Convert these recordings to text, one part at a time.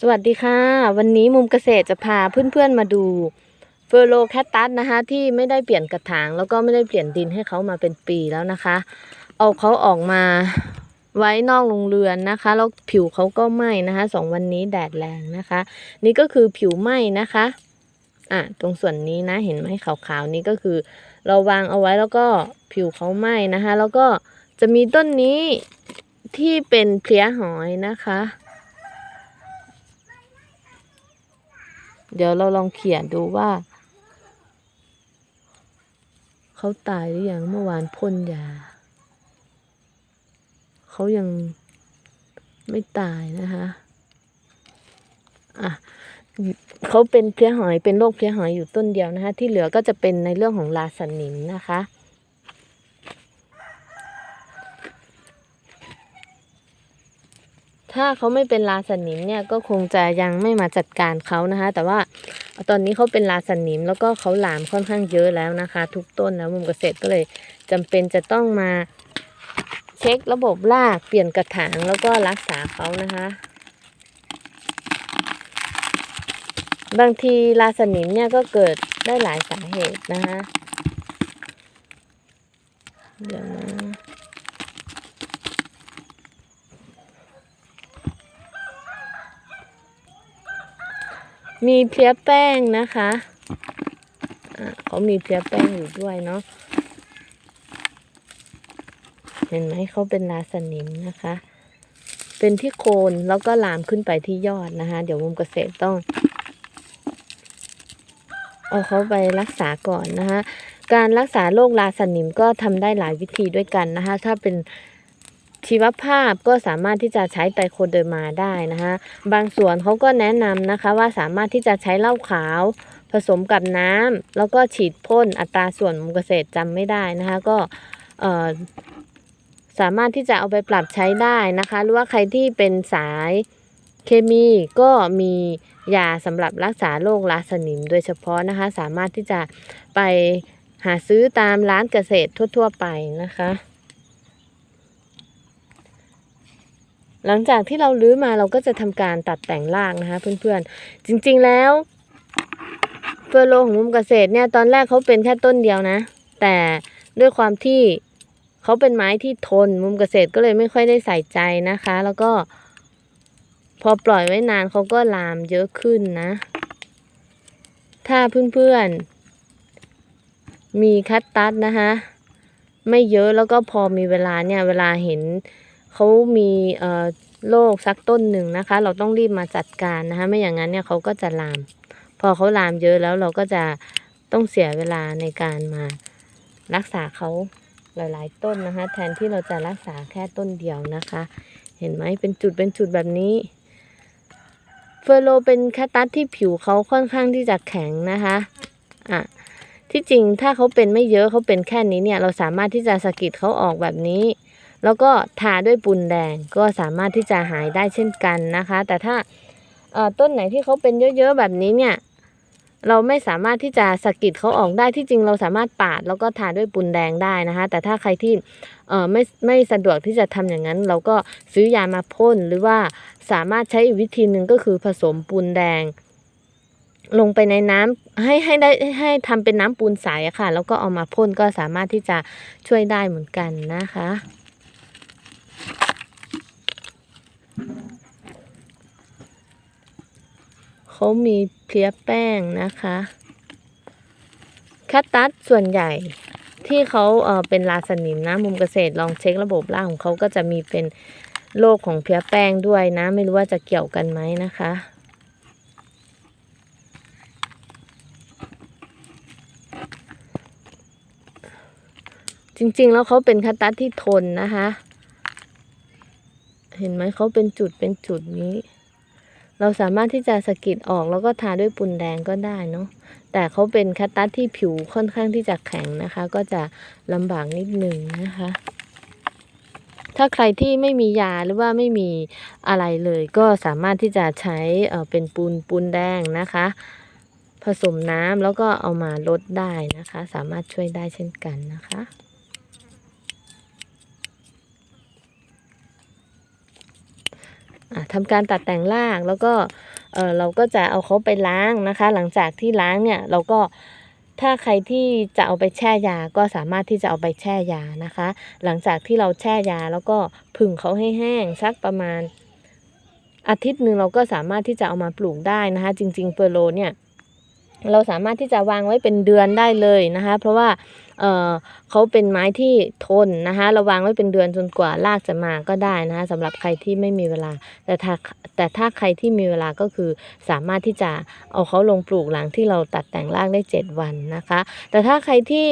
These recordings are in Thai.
สวัสดีค่ะ วันนี้มุมเกษตรจะพาเพื่อนๆมาดูเฟอร์โลแคตตัสนะคะ ที่ไม่ได้เปลี่ยนกระถาง แล้วก็ไม่ได้เปลี่ยนดินให้เขามาเป็นปีแล้วนะคะ เอาเขาออกมาไว้นอกโรงเรือนนะคะแล้วผิวเขาก็ไหม้นะคะสองวันนี้แดดแรงนะคะ นี่ก็คือผิวไหม้นะคะอะตรงส่วนนี้นะเห็นไหมขาวๆนี้ก็คือ เราวางเอาไว้แล้วก็ผิวเขาไหม้นะคะ แล้วก็จะมีต้นนี้ที่เป็นเพลี้ยหอยนะคะ เดี๋ยวเราลองเขียนดูว่า เขาตายหรือยังเมื่อวานพ่นยา เขายังไม่ตายนะคะ อะเขาเป็นเพลี้ยหอยเป็นโรคเพลี้ยหอยอยู่ต้นเดียวนะคะ ที่เหลือก็จะเป็นในเรื่องของลาสนิมนะคะ ถ้าเขาไม่เป็นลาสนิมเนี่ยก็คงจะยังไม่มาจัดการเขานะคะ แต่ว่าตอนนี้เขาเป็นลาสนิมแล้วก็เขาหลามค่อนข้างเยอะแล้วนะคะ ทุกต้นแล้วมุมเกษตรก็เลยจำเป็นจะต้องมาเช็คระบบรากเปลี่ยนกระถางแล้วก็รักษาเขานะคะ บางทีลาสนิมเนี่ยก็เกิดได้หลายสาเหตุนะคะเดี๋ยวนะ มีเพี้ยแป้งนะคะอะเขามีเพี้ยแป้งอยู่ด้วยเนาะเห็นไหมเขาเป็นลาสนิมนะคะ เป็นที่โคนแล้วก็ลามขึ้นไปที่ยอดนะคะ เดี๋ยวมุมเกษตรต้อง เอาเขาไปรักษาก่อนนะคะ การรักษาโรคลาสนิมก็ทำได้หลายวิธีด้วยกันนะคะ ถ้าเป็น ชีวภาพก็สามารถที่จะใช้ไตโคเดอร์มาได้นะคะบางส่วนเขาก็แนะนำนะคะว่าสามารถที่จะใช้เหล้าขาวผสมกับน้ำแล้วก็ฉีดพ่นอัตราส่วนมุมเกษตรจำไม่ได้นะคะก็สามารถที่จะเอาไปปรับใช้ได้นะคะ หรือว่าใครที่เป็นสายเคมีก็มียาสำหรับรักษาโรคลาสนิมโดยเฉพาะนะคะ สามารถที่จะไปหาซื้อตามร้านเกษตรทั่ว ๆ ไปนะคะ หลังจากที่เราลื้อมาเราก็จะทำการตัดแต่งรากนะคะ เพื่อนๆ จริงๆแล้วเฟอร์โลของมุมเกษตรเนี่ยตอนแรกเขาเป็นแค่ต้นเดียวนะ แต่ด้วยความที่เขาเป็นไม้ที่ทนมุมเกษตรก็เลยไม่ค่อยได้ใส่ใจนะคะ แล้วก็พอปล่อยไว้นานเขาก็ลามเยอะขึ้นนะ ถ้าเพื่อนๆ มีคัตตัสนะคะ ไม่เยอะแล้วก็พอมีเวลาเนี่ย เวลาเห็น เขามีเอ่อโรคสักต้นหนึ่งนะคะ เราต้องรีบมาจัดการนะคะ ไม่อย่างนั้นเนี่ยเขาก็จะลาม พอเขาลามเยอะแล้วเราก็จะต้องเสียเวลาในการมารักษาเขาหลายๆ ต้นนะคะ แทนที่เราจะรักษาแค่ต้นเดียวนะคะ เห็นไหมเป็นจุดเป็นจุดแบบนี้เฟอร์โลเป็นแคตตัสที่ผิวเขาค่อนข้างที่จะแข็งนะคะอะที่จริงถ้าเขาเป็นไม่เยอะเขาเป็นแค่นี้เนี่ย เราสามารถที่จะสะกิดเขาออกแบบนี้ แล้วก็ทาด้วยปูนแดงก็สามารถที่จะหายได้เช่นกันนะคะ แต่ถ้าต้นไหนที่เขาเป็นเยอะๆแบบนี้เนี่ยเราไม่สามารถที่จะสกิดเขาออกได้ที่จริงเราสามารถปาดแล้วก็ทาด้วยปูนแดงได้นะคะ แต่ถ้าใครที่ไม่ไม่สะดวกที่จะทำอย่างนั้น เราก็ซื้อยามาพ่นหรือว่าสามารถใช้อีกวิธีหนึ่งก็คือผสมปูนแดง ลงไปในน้ำให้ให้ได้ให้ทำเป็นน้ำปูนใสอะค่ะ แล้วก็เอามาพ่นก็สามารถที่จะช่วยได้เหมือนกันนะคะ เขามีเพลียแป้งนะคะแคตตัสส่วนใหญ่ที่เขาเออเป็นลาสนิมนะ มุมเกษตรลองเช็คระบบราของเขาก็จะมีเป็นโรคของเพลียแป้งด้วยนะ ไม่รู้ว่าจะเกี่ยวกันไหมนะคะจริงๆ แล้วเขาเป็นคตตัสที่ทนนะคะ เห็นไหมเขาเป็นจุดเป็นจุดนี้ เราสามารถที่จะสะกิดออกแล้วก็ทาด้วยปูนแดงก็ได้เนาะแต่เขาเป็นแคตตัสที่ผิวค่อนข้างที่จะแข็งนะคะ ก็จะลำบากนิดหนึ่งนะคะ ถ้าใครที่ไม่มียาหรือว่าไม่มีอะไรเลย ก็สามารถที่จะใช้เป็นปูนปูนแดงนะคะ ผสมน้ำแล้วก็เอามาลดได้นะคะ สามารถช่วยได้เช่นกันนะคะ อะ ทำการตัดแต่งรากแล้วก็เออเราก็จะเอาเขาไปล้างนะคะ หลังจากที่ล้างเนี่ยเราก็ถ้าใครที่จะเอาไปแช่ยาก็สามารถที่จะเอาไปแช่ยานะคะ หลังจากที่เราแช่ยาแล้วก็ผึ่งเขาให้แห้งสักประมาณ อาทิตย์หนึ่งเราก็สามารถที่จะเอามาปลูกได้นะคะ จริง ๆเปอร์โลเนี่ยเราสามารถที่จะวางไว้เป็นเดือนได้เลยนะคะ เพราะว่า เเขาเป็นไม้ที่ทนนะคะเราวางไว้เป็นเดือนจนกว่ารากจะมาก็ได้นะคะสำหรับใครที่ไม่มีเวลา แต่ถ้าแต่ถ้าใครที่มีเวลาก็คือสามารถที่จะเอาเขาลงปลูกหลังที่เราตัดแต่งรากได้ 7 วันนะคะ แต่ถ้าใครที่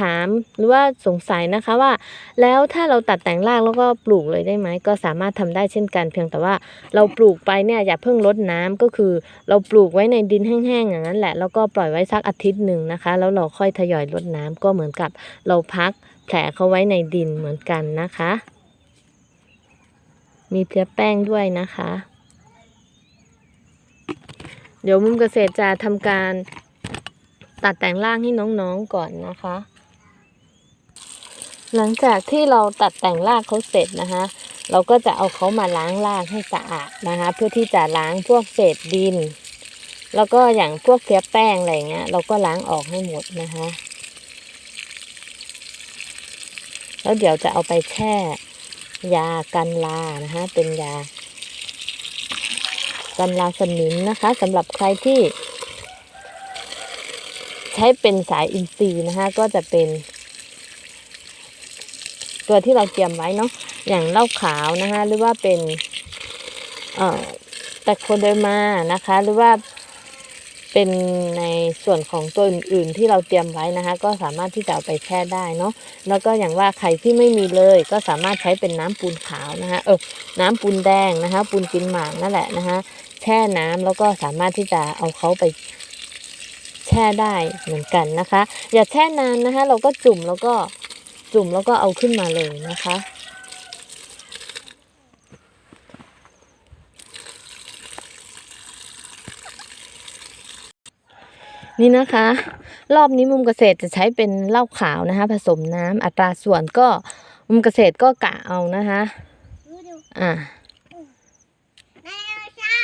ถามหรือว่าสงสัยนะคะว่า แล้วถ้าเราตัดแต่งรากแล้วก็ปลูกเลยได้ไหมก็สามารถทำได้เช่นกัน เพียงแต่ว่าเราปลูกไปเนี่ยอย่าเพิ่งรดน้ำก็คือเราปลูกไว้ในดินแห้งๆอย่างนั้นแหละแล้วก็ปล่อยไว้สักอาทิตย์หนึ่งนะคะ แล้วเราค่อยทยอยรดน้ำก็เหมือนหมือนกับเราพักแผลเขาไว้ในดินเหมือนกันนะคะ มีเพลียแป้งด้วยนะคะ เดี๋ยวมุมเกษตรจะทำการตัดแต่งร่างให้น้องๆก่อนนะคะ หลังจากที่เราตัดแต่งรากเขาเสร็จนะคะ เราก็จะเอาเขามาล้างรากให้สะอาดนะคะ เพื่อที่จะล้างพวกเศษดิน แล้วก็อย่างพวกเพลียแป้งอะไรเงี้ย เราก็ล้างออกให้หมดนะคะ แล้วเดี๋ยวจะเอาไปแช่ ยากันลานะคะ เป็นยา กันลาสนิมนะคะสำหรับใครที่ ใช้เป็นสายอินทรีย์นะคะ ก็จะเป็น ตัวที่เราเตรียมไว้เนาะอย่างเหล้าขาวนะคะ หรือว่าเป็น เอ่อแตคโคเดอร์มานะคะ หรือว่า เป็นในส่วนของตัวอื่นๆที่เราเตรียมไว้นะคะ ก็สามารถที่จะเอาไปแช่ได้เนาะแล้วก็อย่างว่าใครที่ไม่มีเลยก็สามารถใช้เป็นน้ำปูนขาวนะคะเออน้ำปูนแดงนะคะ ปูนกินหมากนั่นแหละนะคะ แช่น้ำแล้วก็สามารถที่จะเอาเขาไปแช่ได้เหมือนกันนะคะ อย่าแช่นานนะคะ เราก็จุ่มแล้วก็จุ่มแล้วก็เอาขึ้นมาเลยนะคะ นี่นะคะ รอบนี้มุมเกษตรจะใช้เป็นเหล้าขาวนะคะ ผสมน้ำอัตราส่วนก็มุมเกษตรก็กะเอานะคะอะไดโนเสา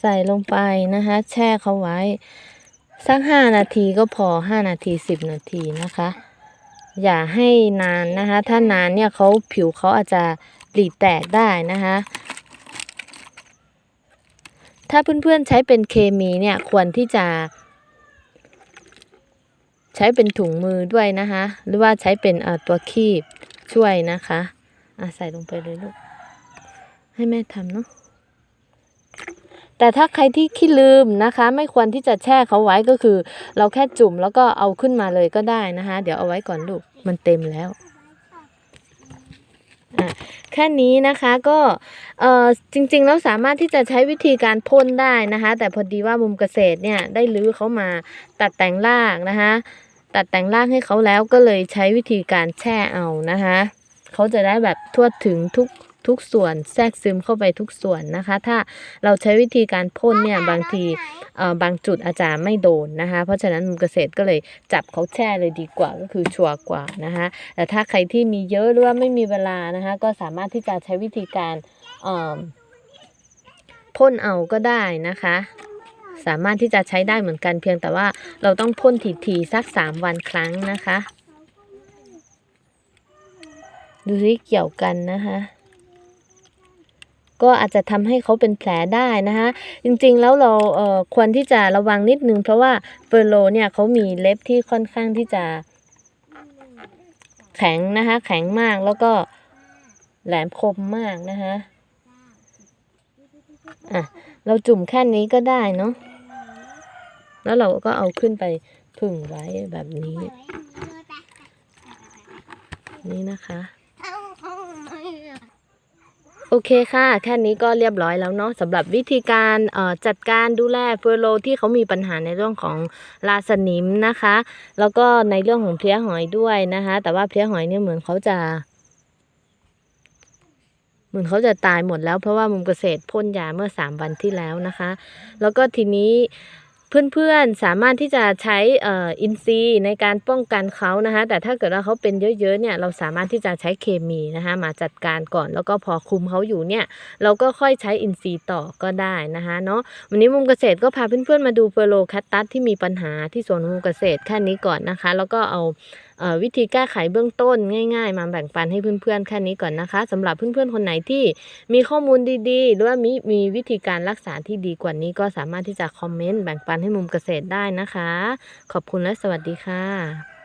ใส่ลงไปนะคะ แช่เขาไว้ สักห้านาทีก็พอห้านาทีสิบนาทีนะคะ อย่าให้นานนะคะ ถ้านานเนี่ยเขาผิวเขาอาจจะปลีแตกได้นะคะ ถ้าเพื่อนๆใช้เป็นเคมีเนี่ยควรที่จะ ใช้เป็นถุงมือด้วยนะคะ หรือว่าใช้เป็นตัวคีบช่วยนะคะอะใส่ลงไปเลยลูก ให้แม่ทำเนาะแต่ถ้าใครที่ขี้ลืมนะคะ ไม่ควรที่จะแช่เขาไว้ก็คือ เราแค่จุ่มแล้วก็เอาขึ้นมาเลยก็ได้นะคะ เดี๋ยวเอาไว้ก่อนลูกมันเต็มแล้ว แค่นี้นะคะก็เออจริงๆแล้วสามารถที่จะใช้วิธีการพ่นได้นะคะ แต่พอดีว่ามุมเกษตรเนี่ยได้รื้อเขามาตัดแต่งรากนะคะ ตัดแต่งรากให้เขาแล้วก็เลยใช้วิธีการแช่เอานะคะเขาจะได้แบบทั่วถึงทุก ทุกส่วนแทรกซึมเข้าไปทุกส่วนนะคะ ถ้าเราใช้วิธีการพ่นเนี่ยบางทีเอ่อบางจุดอาจจะไม่โดนนะคะ เพราะฉะนั้นมุมเกษตรก็เลยจับเขาแช่เลยดีกว่าก็คือชัวร์กว่านะคะแต่ถ้าใครที่มีเยอะหรือว่าไม่มีเวลานะคะก็สามารถที่จะใช้วิธีการเอ่อพ่นเอาก็ได้นะคะสามารถที่จะใช้ได้เหมือนกันเพียงแต่ว่าเราต้องพ่นถี่ๆสักสามวันครั้งนะคะ ดูสิเกี่ยวกันนะคะ ก็อาจจะทำให้เขาเป็นแผลได้นะคะจริงๆแล้วเราเอ่อควรที่จะระวังนิดนึง เพราะว่าเฟอร์โลเนี่ยเขามีเล็บที่ค่อนข้างที่จะแข็งนะคะ แข็งมากแล้วก็แหลมคมมากนะคะอะเราจุ่มแค่นี้ก็ได้เนาะแล้วเราก็เอาขึ้นไปผึ่งไว้แบบนี้ นี่นะคะ เอาเอาเอา โอเคค่ะ แค่นี้ก็เรียบร้อยแล้วเนาะสำหรับวิธีการจัดการดูแลเฟอร์โลที่เขามีปัญหาในเรื่องของลาสนิมนะคะ แล้วก็ในเรื่องของเพลี้ยหอยด้วยนะคะ แต่ว่าเพลี้ยหอยเนี่ยเหมือนเขาจะ เหมือนเขาจะตายหมดแล้วเพราะว่ามุมเกษตรพ่นยาเมื่อสามวันที่แล้วนะคะ แล้วก็ทีนี้ เพื่อนๆสามารถที่จะใช้อินซีในการป้องกันเขานะคะแต่ถ้าเกิดว่าเขาเป็นเยอะๆเนี่ยเราสามารถที่จะใช้เคมีนะคะมาจัดการก่อนแล้วก็พอคุมเขาอยู่เนี่ยเราก็ค่อยใช้อินซีต่อก็ได้นะคะเนาะวันนี้มุมเกษตรก็พาเพื่อนๆมาดูเฟโลแคตตัสที่มีปัญหาที่สวนมุมเกษตรแค่นี้ก่อนนะคะ แล้วก็เอา วิธีแก้ไขเบื้องต้นง่ายๆ มาแบ่งปันให้เพื่อนๆแค่นี้ก่อนนะคะสำหรับเพื่อนๆคนไหนที่มีข้อมูลดีๆ หรือว่ามีมีวิธีการรักษาที่ดีกว่านี้ก็สามารถที่จะคอมเมนต์แบ่งปันให้มุมเกษตรได้นะคะ ขอบคุณและสวัสดีค่ะ